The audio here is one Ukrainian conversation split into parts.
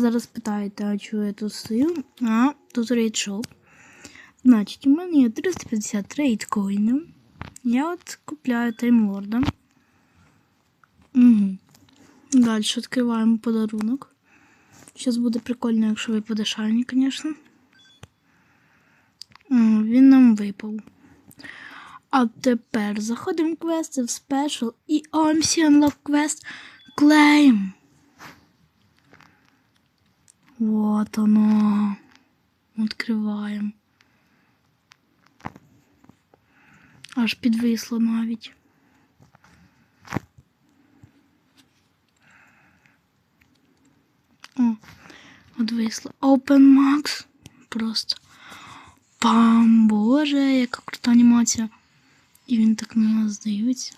зараз питаєте, а чого я тут стою? А, тут рейдшоп. Значить, у мене є 350 рейдкоїнів. Я от купляю таймлорда. Угу. Далі відкриваємо подарунок. Зараз буде прикольно, якщо випаде шайні, звісно. Він нам випав. А тепер заходимо в квести в спешл і OMC Unlock Quest Claim. Вот оно. Відкриваємо. Аж підвисло навіть. О, відвисло. Open Max. Просто. Пам, боже, яка крута анімація. І він так на нас дивиться.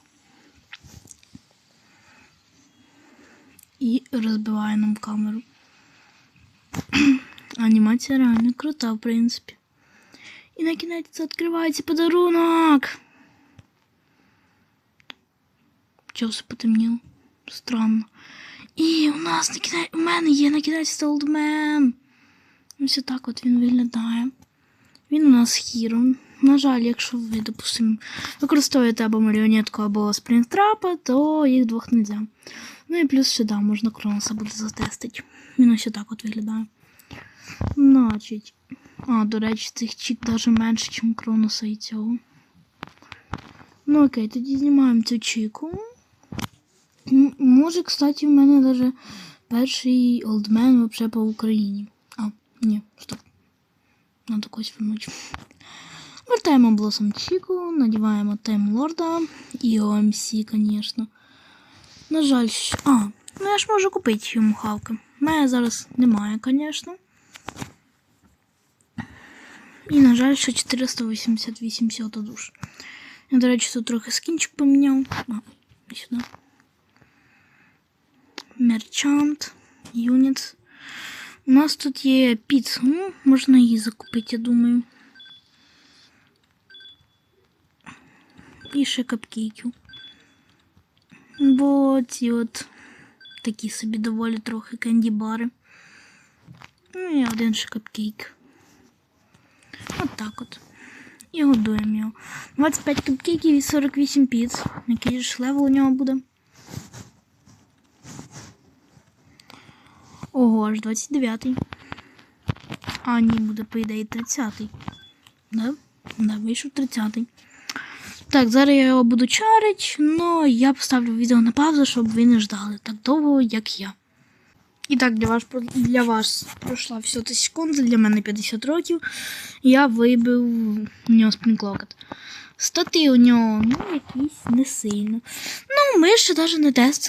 І розбиває нам камеру. Анімація реально крута, в принципі. І на кінець відкривається подарунок. Чого все потемніло? Странно. І у нас на кінець, у мене є на кінець Олдмен. Ось так от він виглядає. Він у нас хіро. На жаль, якщо ви, допустимо, використовуєте або маріонетку, або спринтрапа, то їх двох не можна. Ну і плюс сюди можна Кроноса буде затестити. Він ось так от виглядає. Значить. А, до речі, цих чік навіть менше, ніж Кроноса і цього. Ну окей, тоді знімаємо цю чіку. Може, кстати, в мене навіть перший олдмен взагалі по Україні. А, ні, стоп. Надо когось вернути. Вертаємо Блосом Чіку, надіваємо Таймлорда і OMC, звісно. На жаль, що... А, ну я ж можу купити йому хавки. Мене зараз немає, звісно. І, на жаль, ще 488 сьота душ. Я, до речі, тут трохи скінчик поміняв. А, і сюди. Мерчант, юніт. У нас тут є піца. Ну, можна її закупити, я думаю. І ще капкейків. Бо ці от такі собі доволі трохи кенді-бари. Ну і один ще капкейк. От так от. І годуємо його. 25 капкейків і 48 піц. Який ж левел у нього буде? Ого, аж 29-й. А, ні, буде, по ідеї, 30-й. Да? Да, вийшов 30-й. Так, зараз я його буду чарить, але я поставлю відео на паузу, щоб ви не ждали так довго, як я. І так, для вас, для вас пройшла всього 10 секунд, для мене 50 років. Я вибив у нього спінклокет. Стати у нього, ну, якісь не сильно. Ну, ми ще навіть не тестили.